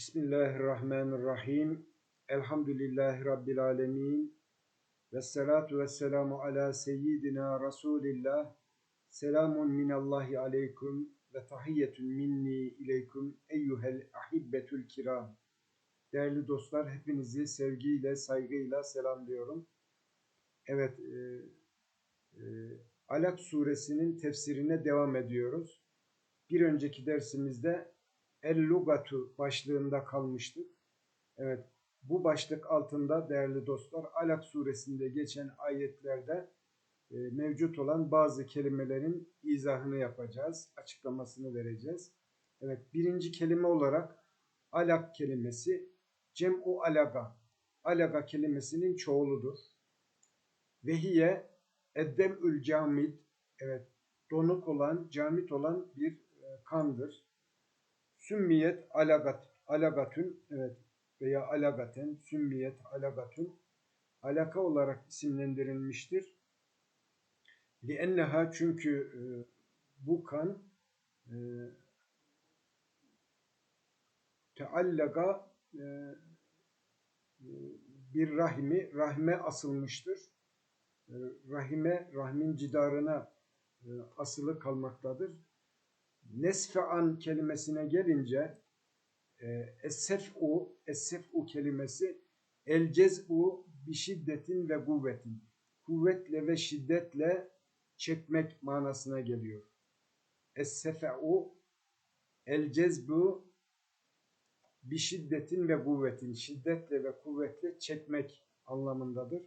Bismillahirrahmanirrahim. Elhamdülillahi Rabbil alemin. Ve salatu ve selamu ala seyyidina Resulillah. Selamun minallahi aleyküm ve tahiyyetun minni ileyküm eyyuhel ahibbetül kiram. Değerli dostlar hepinizi sevgiyle, saygıyla selamlıyorum. Evet, e, e, Alak suresinin tefsirine devam ediyoruz. Bir önceki dersimizde El-Lugatu başlığında kalmıştık. Evet, bu başlık altında değerli dostlar Alak suresinde geçen ayetlerde e, mevcut olan bazı kelimelerin izahını yapacağız, açıklamasını vereceğiz. Evet, birinci kelime olarak alak kelimesi cem'u alaga. Alaga kelimesinin çoğuludur. Vehiye eddemül camid. Evet, donuk olan, camit olan bir e, kandır. Sümmiyet alagat, alagatün, evet veya alagaten, sümmiyet alagatün, alaka olarak isimlendirilmiştir. Lienneha çünkü e, bu kan e, teallaga e, bir rahimi, rahme asılmıştır. E, rahime, rahmin cidarına e, asılı kalmaktadır. Nesfe'an kelimesine gelince e, es-sef'u, es-sef'u kelimesi el cez'u bi şiddetin ve kuvvetin. Kuvvetle ve şiddetle çekmek manasına geliyor. Es-sefe'u el cezbu bi şiddetin ve kuvvetin. Şiddetle ve kuvvetle çekmek anlamındadır.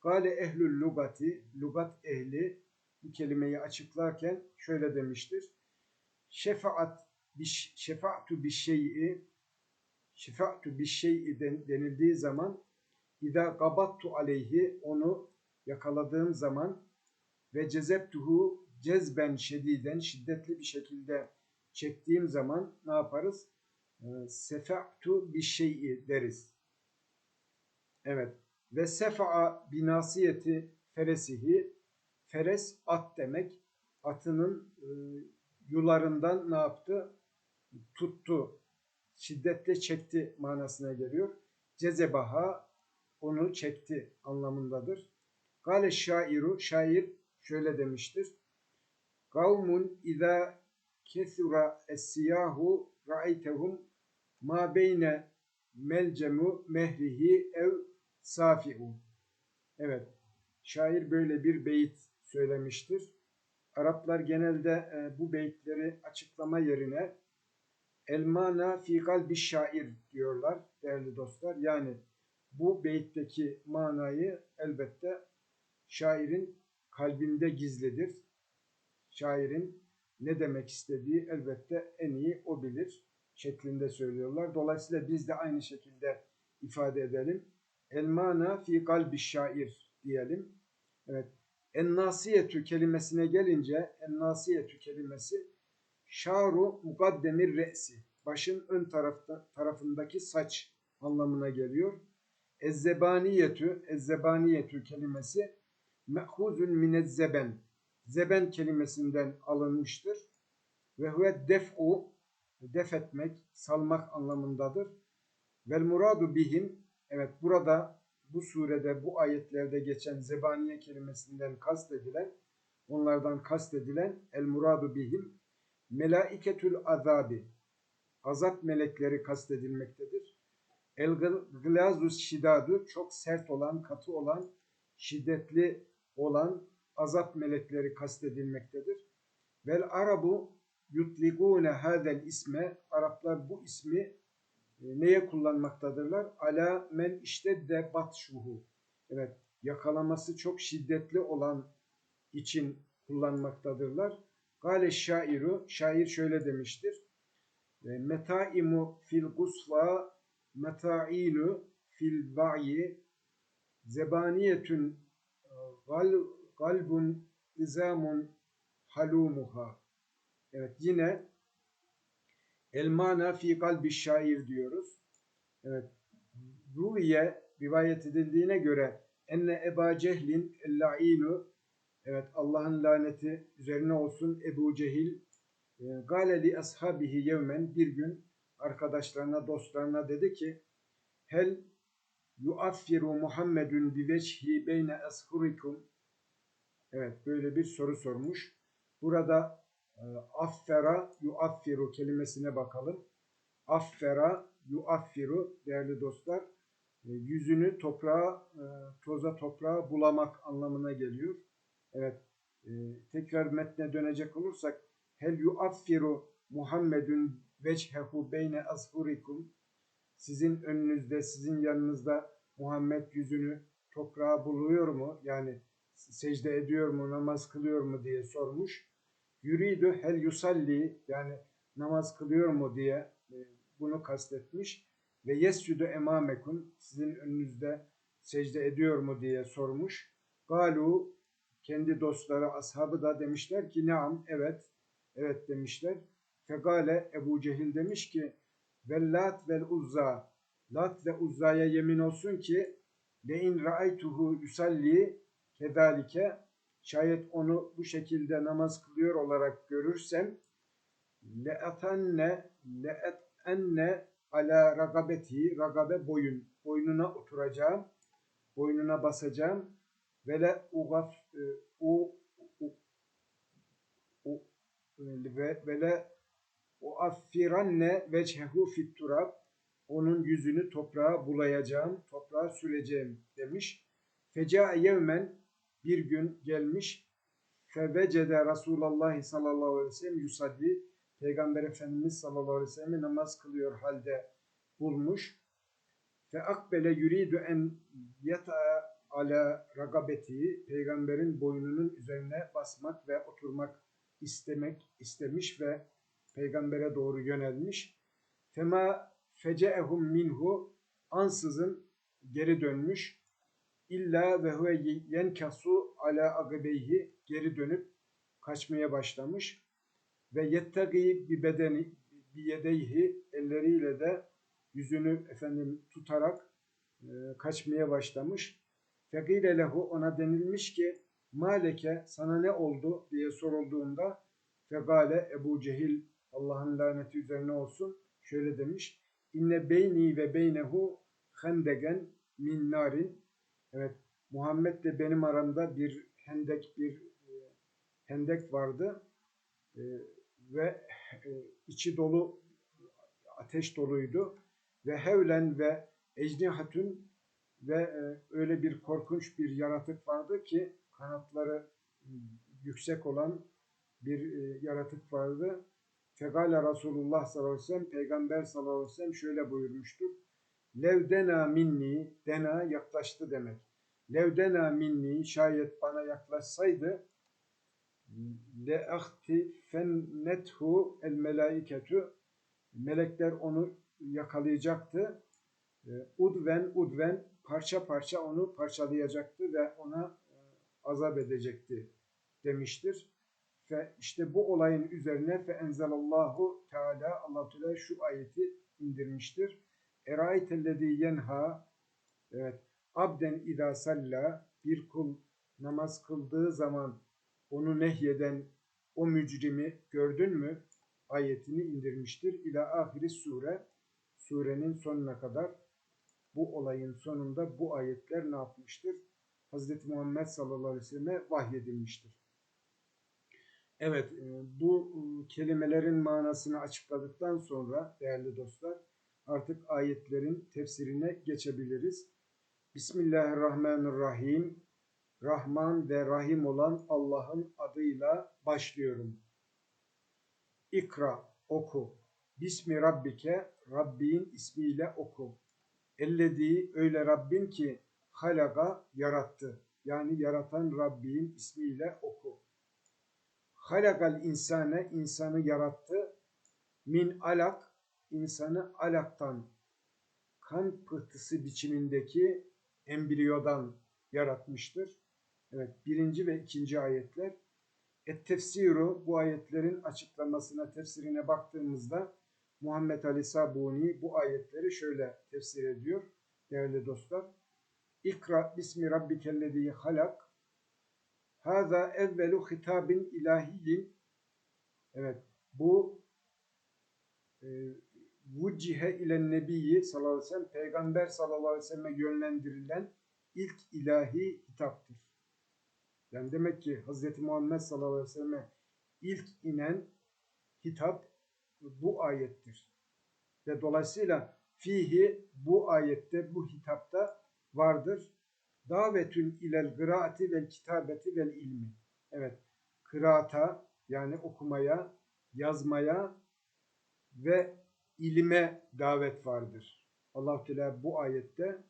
Gale ehlül lugati, lugat ehli bu kelimeyi açıklarken şöyle demiştir. Şefaat şefaatu bir şeyi şefaatu bir şeyi denildiği zaman İda gabattu aleyhi onu yakaladığım zaman ve cezeptuhu cezben şediden şiddetli bir şekilde çektiğim zaman ne yaparız? Ee, Sefa'tu bir şeyi deriz. Evet. Ve sefa'a binasiyeti feresihi feres at demek. Atının e, yularından ne yaptı? Tuttu. Şiddetle çekti manasına geliyor. Cezebaha onu çekti anlamındadır. Gale şairu, şair şöyle demiştir. Kavmun izâ kesura es-siyahu ra'aytehum ma beyne melcemu mehrihi ev safi'u. Evet, şair böyle bir beyit söylemiştir. Araplar genelde e, bu beyitleri açıklama yerine elmana fi kalbi şair diyorlar değerli dostlar. Yani bu beytteki manayı elbette şairin kalbinde gizlidir. Şairin ne demek istediği elbette en iyi o bilir şeklinde söylüyorlar. Dolayısıyla biz de aynı şekilde ifade edelim. Elmana fi kalbi şair diyelim. Evet. En-nasiyetü kelimesine gelince en-nasiyetü kelimesi şaru mukaddemir re'si. Başın ön tarafta, tarafındaki saç anlamına geliyor. Ezzebaniyetü, ezzebaniyetü kelimesi me'huzun minezzeben. Zeben kelimesinden alınmıştır. Ve huve def'u, def etmek, salmak anlamındadır. Vel muradu bihim, evet burada bu surede, bu ayetlerde geçen zebaniye kelimesinden kastedilen, onlardan kastedilen el muradu bihim melaiketül azabi, azap melekleri kastedilmektedir. El gılazus şidadu çok sert olan, katı olan, şiddetli olan azap melekleri kastedilmektedir. Vel arabu yutligune hadel isme Araplar bu ismi neye kullanmaktadırlar? Ala men iştedde batşuhu. Evet, yakalaması çok şiddetli olan için kullanmaktadırlar. Gale şairu, şair şöyle demiştir. E, metaimu fil gusva metailu fil ba'yi zebaniyetün e, gal, galbun izamun halumuha. Evet yine elmana fi kalbi şair diyoruz. Evet. Ruhiye rivayet edildiğine göre enne Eba Cehlin el-la'inu evet Allah'ın laneti üzerine olsun Ebu Cehil e, gale li ashabihi yevmen bir gün arkadaşlarına, dostlarına dedi ki Hel yuaffiru Muhammedun bi veçhi beyne ashurikum Evet böyle bir soru sormuş. Burada affera yuaffiru kelimesine bakalım. Affera yuaffiru değerli dostlar e, yüzünü toprağa, e, toza toprağa bulamak anlamına geliyor. Evet e, tekrar metne dönecek olursak hel yuaffiru Muhammedun vechehu beyne azhurikum sizin önünüzde, sizin yanınızda Muhammed yüzünü toprağa buluyor mu? Yani secde ediyor mu, namaz kılıyor mu diye sormuş. Yürüydü hel yusalli yani namaz kılıyor mu diye e, bunu kastetmiş. Ve yescüdü emamekun sizin önünüzde secde ediyor mu diye sormuş. Galu kendi dostları, ashabı da demişler ki naam, evet, evet demişler. Fegale Ebu Cehil demiş ki Vellat vel uzza Lat ve Uzza'ya yemin olsun ki le in ra'aytuhu yusalli kedalike şayet onu bu şekilde namaz kılıyor olarak görürsem le atanne le enne ala ragabeti ragabe boyun boynuna oturacağım boynuna basacağım ve le ugaf e, u, u, ve, le uaffiranne vechehu fit onun yüzünü toprağa bulayacağım, toprağa süreceğim demiş. Feca yevmen bir gün gelmiş. Fevecede Resulullah sallallahu aleyhi ve sellem yusalli Peygamber Efendimiz sallallahu aleyhi ve sellem namaz kılıyor halde bulmuş. Fe akbele yuridu en yata ala ragabeti peygamberin boynunun üzerine basmak ve oturmak istemek istemiş ve peygambere doğru yönelmiş. Fema feceehum minhu ansızın geri dönmüş. İlla ve huve yenkasu ala agabeyhi geri dönüp kaçmaya başlamış. Ve yettegi bir bedeni bir yedeyhi elleriyle de yüzünü efendim tutarak e, kaçmaya başlamış. Fekile lehu ona denilmiş ki maleke sana ne oldu diye sorulduğunda fegale Ebu Cehil Allah'ın laneti üzerine olsun şöyle demiş. İnne beyni ve beynehu hendegen min narin. Evet Muhammed de benim aramda bir hendek bir e, hendek vardı. E, ve e, içi dolu ateş doluydu. Ve hevlen ve ecnihatun ve e, öyle bir korkunç bir yaratık vardı ki kanatları yüksek olan bir e, yaratık vardı. Fekale Resulullah sallallahu aleyhi ve sellem, Peygamber sallallahu aleyhi ve sellem şöyle buyurmuştur. Levdena minni, dena yaklaştı demek. Levdena minni, şayet bana yaklaşsaydı, le ahti fennethu el melaiketu, melekler onu yakalayacaktı. Ee, udven udven, parça parça onu parçalayacaktı ve ona e, azap edecekti demiştir. Ve işte bu olayın üzerine fe enzelallahu Teala Allah Teala şu ayeti indirmiştir. Eraitellezî yenha evet abden idâ salla bir kul namaz kıldığı zaman onu nehyeden o mücrimi gördün mü? Ayetini indirmiştir. İlâ ahiri sure surenin sonuna kadar bu olayın sonunda bu ayetler ne yapmıştır? Hz. Muhammed sallallahu aleyhi ve selleme vahyedilmiştir. Evet, e, bu e, kelimelerin manasını açıkladıktan sonra değerli dostlar artık ayetlerin tefsirine geçebiliriz. Bismillahirrahmanirrahim. Rahman ve Rahim olan Allah'ın adıyla başlıyorum. İkra, oku. Bismi Rabbike, Rabbin ismiyle oku. Ellediği öyle Rabbin ki halaga yarattı. Yani yaratan Rabbin ismiyle oku halakal insane insanı yarattı. Min alak insanı alaktan kan pıhtısı biçimindeki embriyodan yaratmıştır. Evet birinci ve ikinci ayetler. Et tefsiru bu ayetlerin açıklamasına, tefsirine baktığımızda Muhammed Ali Sabuni bu ayetleri şöyle tefsir ediyor değerli dostlar. İkra bismi rabbikellezi halak Haza evvelu hitabin ilahiyin. Evet bu e, vucihe ile nebiyyi sallallahu aleyhi ve sellem peygamber sallallahu aleyhi ve selleme yönlendirilen ilk ilahi hitaptır. Yani demek ki Hz. Muhammed sallallahu aleyhi ve selleme ilk inen hitap bu ayettir. Ve dolayısıyla fihi bu ayette, bu hitapta vardır. Davetün ilel kıraati vel kitabeti vel ilmi. Evet, kıraata yani okumaya, yazmaya ve ilime davet vardır. allah Teala bu ayette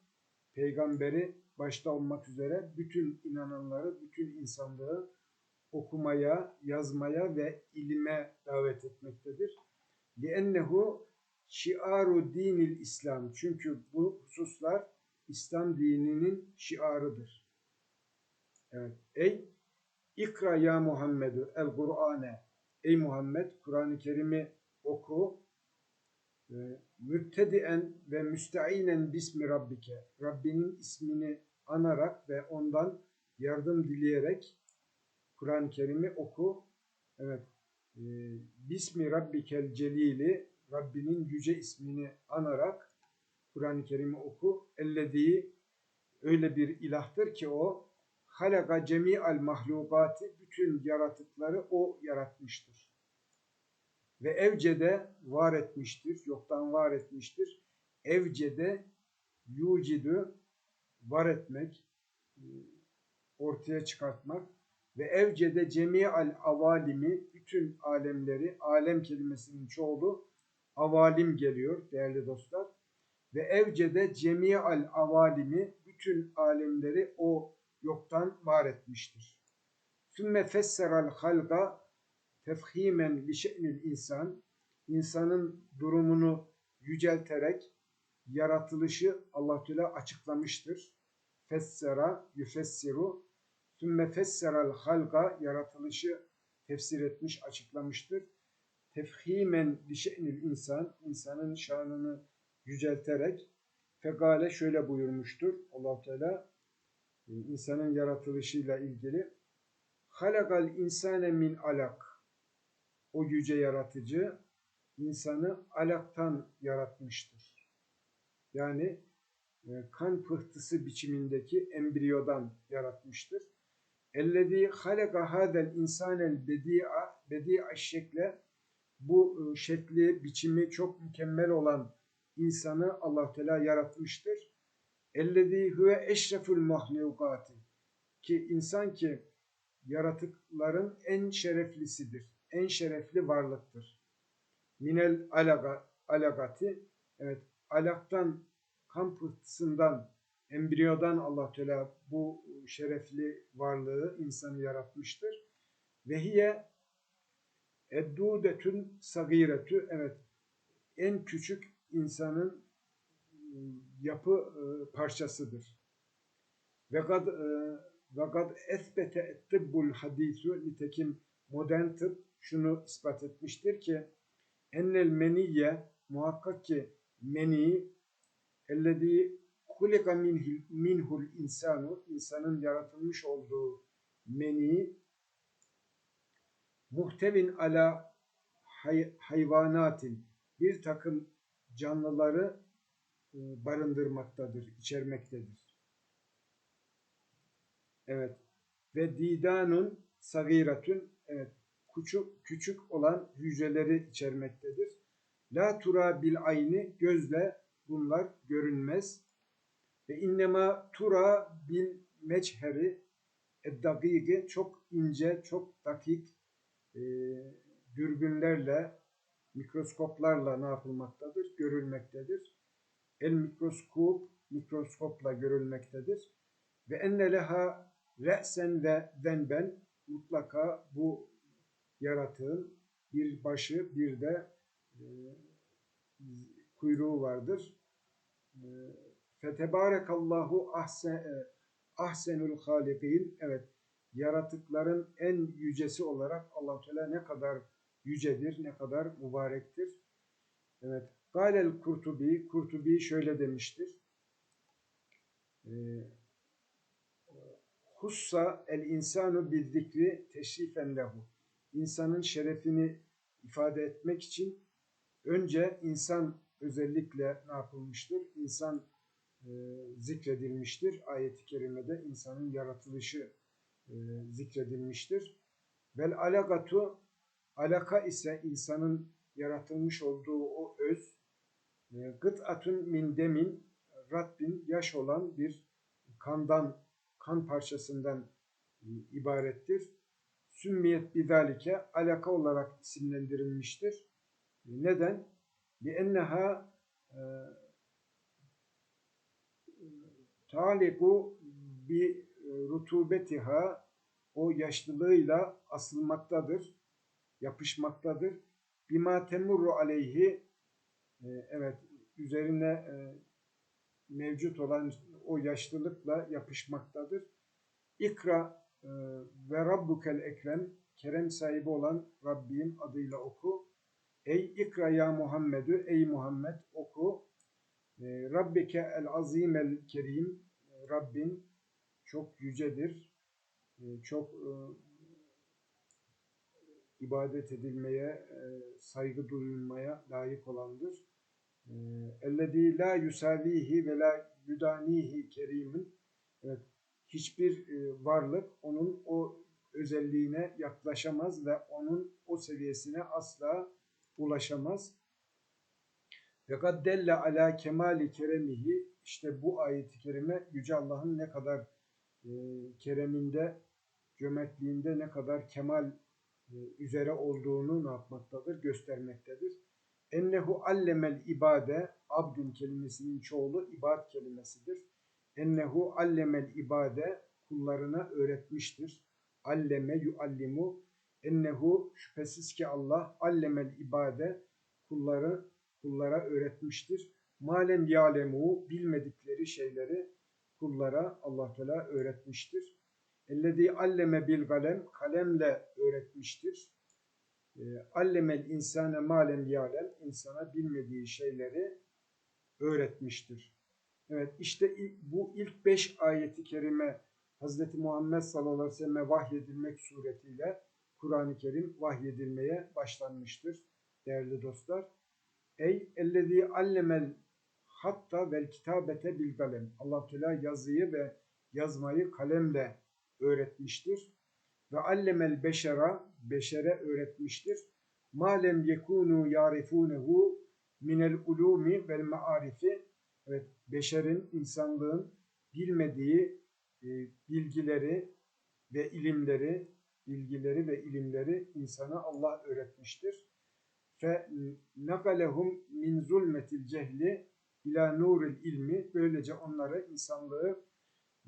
peygamberi başta olmak üzere bütün inananları, bütün insanlığı okumaya, yazmaya ve ilime davet etmektedir. لِأَنَّهُ şiaru dinil İslam. Çünkü bu hususlar İslam dininin şiarıdır. Evet. Ey ikra ya Muhammedü el Kur'ane. Ey Muhammed Kur'an-ı Kerim'i oku. e, müttedien ve müsteinen bismi rabbike. Rabbinin ismini anarak ve ondan yardım dileyerek Kur'an-ı Kerim'i oku. Evet. E, bismi rabbikel celili Rabbinin yüce ismini anarak Kur'an-ı Kerim'i oku. Ellediği öyle bir ilahtır ki o halaka cemi'al mahlukati bütün yaratıkları o yaratmıştır. Ve evcede var etmiştir, yoktan var etmiştir. Evcede yucidü var etmek, ortaya çıkartmak ve evcede cemi'al avalimi bütün alemleri, alem kelimesinin çoğulu avalim geliyor değerli dostlar. Ve evcede cemi'al avalimi bütün alemleri o yoktan var etmiştir. Sümme fesseral halga tefhimen li şe'nil insan insanın durumunu yücelterek yaratılışı Allah Teala açıklamıştır. Fessera yufessiru sümme fesseral halga yaratılışı tefsir etmiş, açıklamıştır. Tefhimen li şe'nil insan insanın şanını yücelterek fegale şöyle buyurmuştur Allah Teala insanın yaratılışıyla ilgili halakal insane min alak o yüce yaratıcı insanı alaktan yaratmıştır. Yani e, kan pıhtısı biçimindeki embriyodan yaratmıştır. Ellezî halaka hadel insanel bedi'a bedi'a şekle bu e, şekli, biçimi çok mükemmel olan insanı Allah Teala yaratmıştır. Ellezî huve eşreful mahlukati ki insan ki yaratıkların en şereflisidir. En şerefli varlıktır. Minel alaga, alagati evet alaktan kan pıhtısından embriyodan Allah Teala bu şerefli varlığı insanı yaratmıştır. Ve hiye eddudetün sagiretü evet en küçük insanın yapı parçasıdır. Ve kad ve kad esbete tıbbul hadisu nitekim modern tıp şunu ispat etmiştir ki ennel meniyye muhakkak ki meni ellezî hulika minhul insanu insanın yaratılmış olduğu meni muhtevin ala hay, hayvanatin bir takım canlıları e, barındırmaktadır, içermektedir. Evet. Ve didanun sagiratun evet küçük, küçük olan hücreleri içermektedir. La tura bil ayni gözle bunlar görünmez. Ve innema tura bil meçheri eddagigi çok ince, çok dakik e, dürbünlerle, mikroskoplarla ne yapılmaktadır? Görülmektedir. El mikroskop, mikroskopla görülmektedir. Ve enne leha re'sen ve denben mutlaka bu yaratığın bir başı bir de e, kuyruğu vardır. E, Fetebarekallahu ahsen, e, ahsenul halikin. Evet, yaratıkların en yücesi olarak allah Teala ne kadar yücedir, ne kadar mübarektir. Evet, Galel Kurtubi, Kurtubi şöyle demiştir. E, Hussa el insanu bil zikri teşrifen lehu insanın şerefini ifade etmek için önce insan özellikle ne yapılmıştır? İnsan e, zikredilmiştir. Ayet-i kerimede insanın yaratılışı e, zikredilmiştir. Vel alakatu alaka ise insanın yaratılmış olduğu o öz e, gıt'atun min demin Rabbin yaş olan bir kandan kan parçasından e, ibarettir Sümmiyet bidalike alaka olarak isimlendirilmiştir. Neden? لِأَنَّهَا taliku bi rutubetiha o yaşlılığıyla asılmaktadır, yapışmaktadır. Bima temurru aleyhi e, evet üzerine e, mevcut olan o yaşlılıkla yapışmaktadır. İkra e, ve rabbukel ekrem kerem sahibi olan Rabbim adıyla oku. Ey ikra ya Muhammedü ey Muhammed oku. E, Rabbike el azim el kerim Rabbin çok yücedir. E, çok e, ibadet edilmeye, e, saygı duyulmaya layık olandır. Ellezî la yusavihi ve la yudanihi kerimin. Evet, hiçbir e, varlık onun o özelliğine yaklaşamaz ve onun o seviyesine asla ulaşamaz. Kad delle ala kemali keremihi işte bu ayet-i kerime Yüce Allah'ın ne kadar e, kereminde, cömertliğinde ne kadar kemal e, üzere olduğunu ne yapmaktadır? Göstermektedir. Ennehu allemel ibade, abdün kelimesinin çoğulu ibad kelimesidir. Ennehu allemel ibade, kullarına öğretmiştir. Alleme yuallimu, ennehu şüphesiz ki Allah allemel ibade, kulları kullara öğretmiştir. Malem yalemu bilmedikleri şeyleri kullara Allah Teala öğretmiştir. Ellezî alleme bil kalem kalemle öğretmiştir. E, allemel insane malem yalem insana bilmediği şeyleri öğretmiştir. Evet işte bu ilk beş ayeti kerime Hz. Muhammed sallallahu aleyhi ve selleme vahyedilmek suretiyle Kur'an-ı Kerim vahyedilmeye başlanmıştır değerli dostlar. Ey ellezî allemel hatta vel kitabete bil. Allah Teala yazıyı ve yazmayı kalemle öğretmiştir. Ve allemel beşera beşere öğretmiştir. Malem yekunu yarifunehu minel ulumi vel maarifi. Evet, beşerin, insanlığın bilmediği e, bilgileri ve ilimleri, bilgileri ve ilimleri insana Allah öğretmiştir. Fe nakalehum min zulmetil cehli ila nuril ilmi böylece onları insanlığı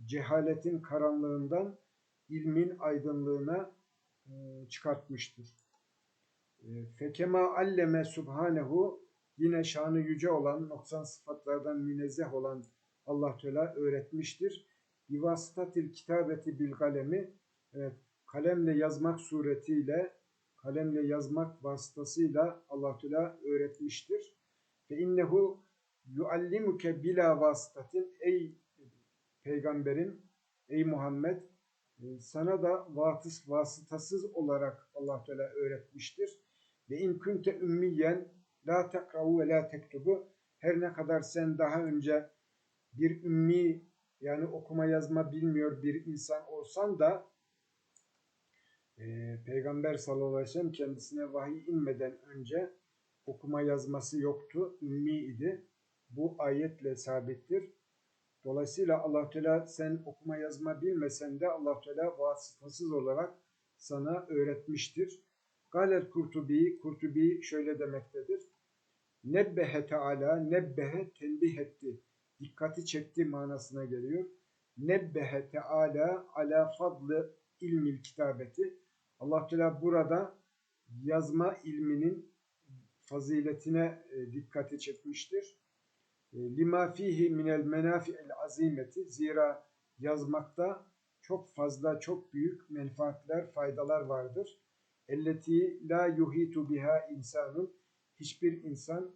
cehaletin karanlığından ilmin aydınlığına e, çıkartmıştır. E, fekema alleme subhanehu yine şanı yüce olan noksan sıfatlardan münezzeh olan Allah Teala öğretmiştir. Bivasıtatil kitabeti bil kalemi evet, kalemle yazmak suretiyle kalemle yazmak vasıtasıyla Allah Teala öğretmiştir. Ve innehu yuallimuke bila vasıtatin ey peygamberim ey Muhammed e, sana da vatıs vasıtasız olarak Allah Teala öğretmiştir. Ve in kunte ümmiyen la tekravu ve la tektubu her ne kadar sen daha önce bir ümmi yani okuma yazma bilmiyor bir insan olsan da e, Peygamber sallallahu aleyhi ve sellem kendisine vahiy inmeden önce okuma yazması yoktu, ümmi idi bu ayetle sabittir. Dolayısıyla Allah Teala sen okuma yazma bilmesen de Allah Teala vasıtasız olarak sana öğretmiştir. Galer Kurtubi, Kurtubi şöyle demektedir. Nebbehe Teala, nebbehe tembih etti. Dikkati çekti manasına geliyor. Nebbehe Teala ala fadlı ilmil kitabeti. Allah Teala burada yazma ilminin faziletine e, dikkati çekmiştir. E, lima fihi minel menafi'il azimeti zira yazmakta çok fazla çok büyük menfaatler faydalar vardır. Elleti la yuhitu biha insanun hiçbir insan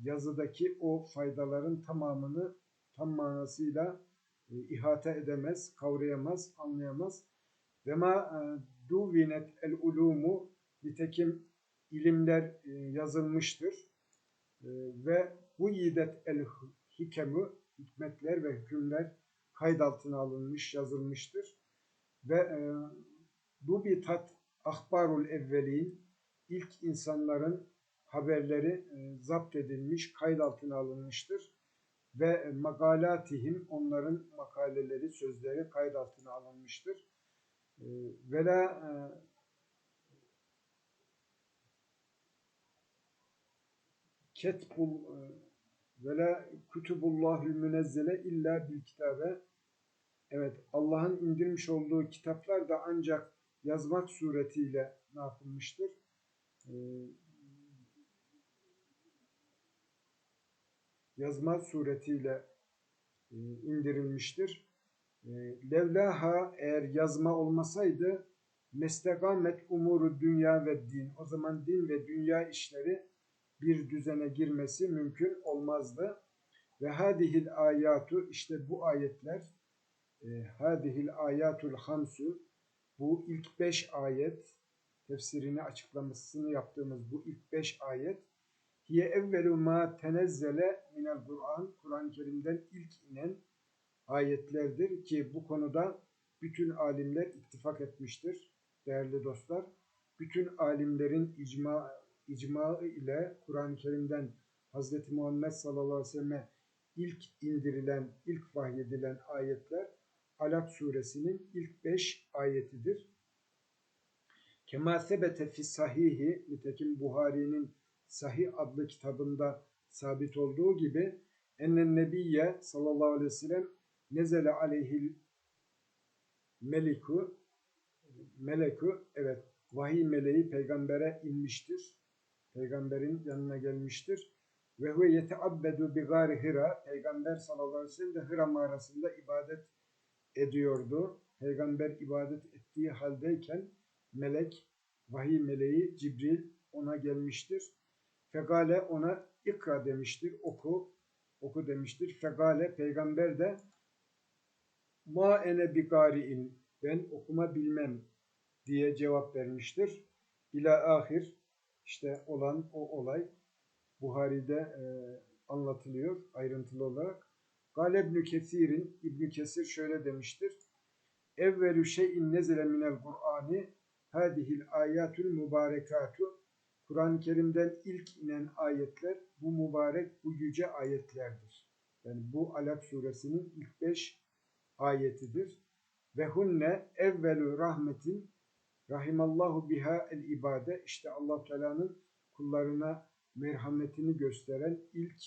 yazıdaki o faydaların tamamını tam manasıyla e, ihate edemez, kavrayamaz, anlayamaz. Ve ma e, duvinet el ulumu nitekim ilimler e, yazılmıştır e, ve bu yidet el hikemu hikmetler ve hükümler kayıt altına alınmış, yazılmıştır. Ve e, bu bir tat ahbarul evvelin ilk insanların haberleri e, zapt edilmiş, kayıt altına alınmıştır. Ve e, makalatihim onların makaleleri, sözleri kayıt altına alınmıştır. E, ve la e, ketbul e, ve la kutubullahül münezzele illa bil kitabe Evet, Allah'ın indirmiş olduğu kitaplar da ancak yazmak suretiyle ne yapılmıştır? Ee, yazma suretiyle e, indirilmiştir. E, levlaha eğer yazma olmasaydı mestekamet umuru dünya ve din. O zaman din ve dünya işleri bir düzene girmesi mümkün olmazdı. Ve hadihil ayatu işte bu ayetler e, hadihil ayatul hamsu bu ilk beş ayet tefsirini açıklamasını yaptığımız bu ilk beş ayet hiye evvelu ma tenezzele minel Kur'an Kur'an-ı Kerim'den ilk inen ayetlerdir ki bu konuda bütün alimler ittifak etmiştir değerli dostlar. Bütün alimlerin icma icma ile Kur'an-ı Kerim'den Hz. Muhammed sallallahu aleyhi ve selleme ilk indirilen, ilk vahyedilen ayetler Alak suresinin ilk beş ayetidir. Kema sebete fi sahihi, nitekim Buhari'nin Sahih adlı kitabında sabit olduğu gibi ennen nebiyye sallallahu aleyhi ve sellem nezele aleyhil meliku meleku evet vahiy meleği peygambere inmiştir. Peygamberin yanına gelmiştir. Ve huve yeteabbedu bi gari Hira. Peygamber sallallahu aleyhi ve sellem de Hira mağarasında ibadet ediyordu. Peygamber ibadet ettiği haldeyken melek, vahiy meleği Cibril ona gelmiştir. Fegale ona ikra demiştir, oku, oku demiştir. Fegale peygamber de ma ene bi gari'in ben okuma bilmem diye cevap vermiştir. İla ahir işte olan o olay Buhari'de e, anlatılıyor ayrıntılı olarak. Gale İbn Kesir'in İbn Kesir şöyle demiştir. Evvelü şeyin nezele minel Kur'ani hadihil ayatul mübarekatu Kur'an-ı Kerim'den ilk inen ayetler bu mübarek, bu yüce ayetlerdir. Yani bu Alak suresinin ilk beş ayetidir. Ve hunne evvelü rahmetin rahimallahu biha el ibade işte Allah Teala'nın kullarına merhametini gösteren ilk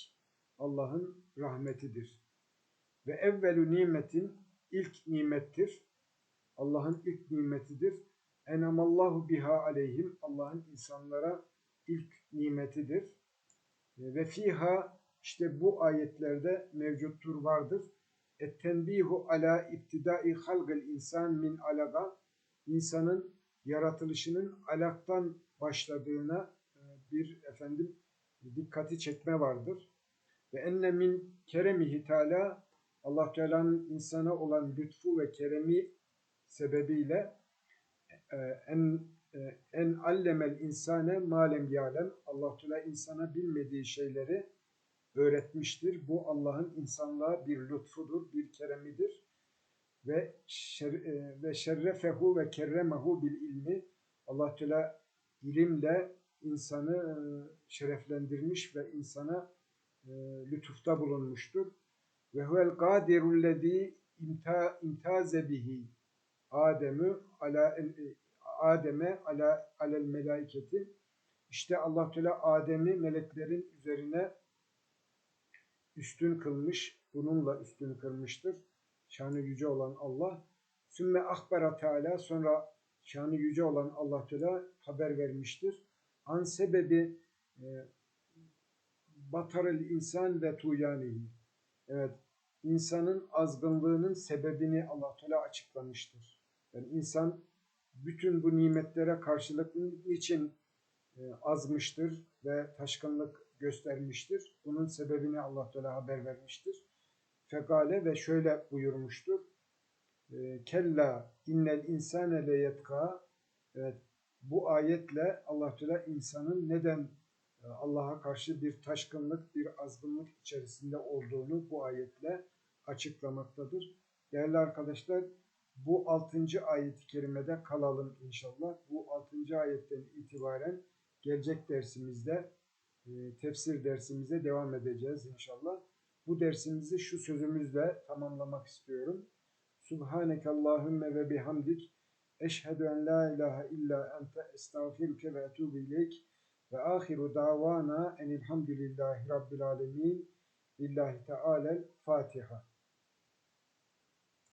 Allah'ın rahmetidir. Ve evvelü nimetin ilk nimettir. Allah'ın ilk nimetidir. Enamallahu biha aleyhim. Allah'ın insanlara ilk nimetidir. Ve fiha işte bu ayetlerde mevcuttur vardır. Ettenbihu ala iptidai halgıl insan min alaga insanın yaratılışının alaktan başladığına e, bir efendim dikkati çekme vardır. Ve enne min keremihi teala Allah Teala'nın insana olan lütfu ve keremi sebebiyle en e, en allemel insane malem yalem Allah Teala insana bilmediği şeyleri öğretmiştir. Bu Allah'ın insanlığa bir lütfudur, bir keremidir. Ve şer, e, ve şerrefehu ve kerremehu bil ilmi Allah Teala ilimle insanı şereflendirmiş ve insana lütufta bulunmuştur. Ve huvel gadirullezî imtaze bihi Adem'ü ala Adem'e ala alel melaiketi işte Allah Teala Adem'i meleklerin üzerine üstün kılmış, bununla üstün kılmıştır. Şanı yüce olan Allah. Sümme akbara Teala sonra şanı yüce olan Allah Teala haber vermiştir. An sebebi e, batarıl insan ve tuyanihi. Evet, insanın azgınlığının sebebini Allah Teala açıklamıştır. Yani insan bütün bu nimetlere karşılık için e, azmıştır ve taşkınlık göstermiştir. Bunun sebebini Allah Teala haber vermiştir. Fekale ve şöyle buyurmuştur. E, Kella innel insane le yetka Evet, bu ayetle Allah Teala insanın neden e, Allah'a karşı bir taşkınlık, bir azgınlık içerisinde olduğunu bu ayetle açıklamaktadır. Değerli arkadaşlar, bu 6. ayet-i kerimede kalalım inşallah. Bu 6. ayetten itibaren gelecek dersimizde e, tefsir dersimize devam edeceğiz inşallah. Bu dersimizi şu sözümüzle tamamlamak istiyorum. Subhaneke Allahümme ve bihamdik eşhedü en la ilahe illa ente estağfiruke ve etubu ileyk ve ahiru davana enilhamdülillahi rabbil alemin lillahi teala'l Fatiha.